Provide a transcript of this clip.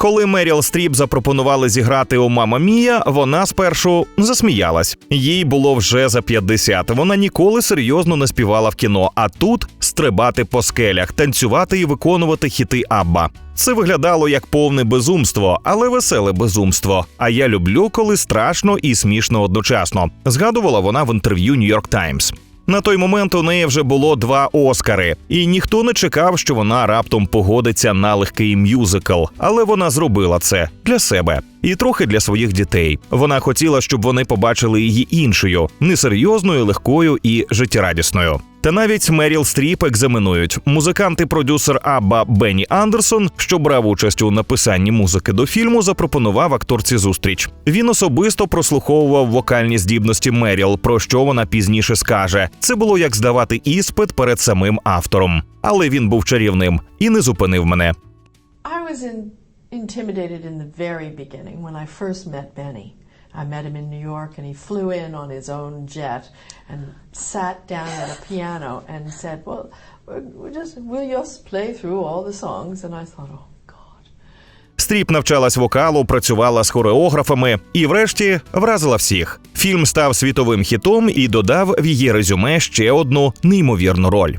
Коли Меріл Стріп запропонували зіграти у Мама Мія, вона спершу засміялась. Їй було вже за 50. Вона ніколи серйозно не співала в кіно. А тут стрибати по скелях, танцювати і виконувати хіти Абба. Це виглядало як повне безумство, але веселе безумство. А я люблю, коли страшно і смішно одночасно. Згадувала вона в інтерв'ю Нью-Йорк Таймс. На той момент у неї вже було два Оскари, і ніхто не чекав, що вона раптом погодиться на легкий мюзикл. Але вона зробила це для себе і трохи для своїх дітей. Вона хотіла, щоб вони побачили її іншою, несерйозною, легкою і життєрадісною. Та навіть Меріл Стріп екзаменують. Музикант і продюсер Абба Бенні Андерсон, що брав участь у написанні музики до фільму, запропонував акторці зустріч. Він особисто прослуховував вокальні здібності Меріл, про що вона пізніше скаже. Це було як здавати іспит перед самим автором. Але він був чарівним і не зупинив мене. I was in, intimidated in the very beginning when I first met Benny. I met him in New York and he flew in on his own jet and sat down at a piano and said, Well, we're just, we'll just play through all the songs. And I thought, Oh. Стріп навчалась вокалу, працювала з хореографами і, врешті, вразила всіх. Фільм став світовим хітом і додав в її резюме ще одну неймовірну роль.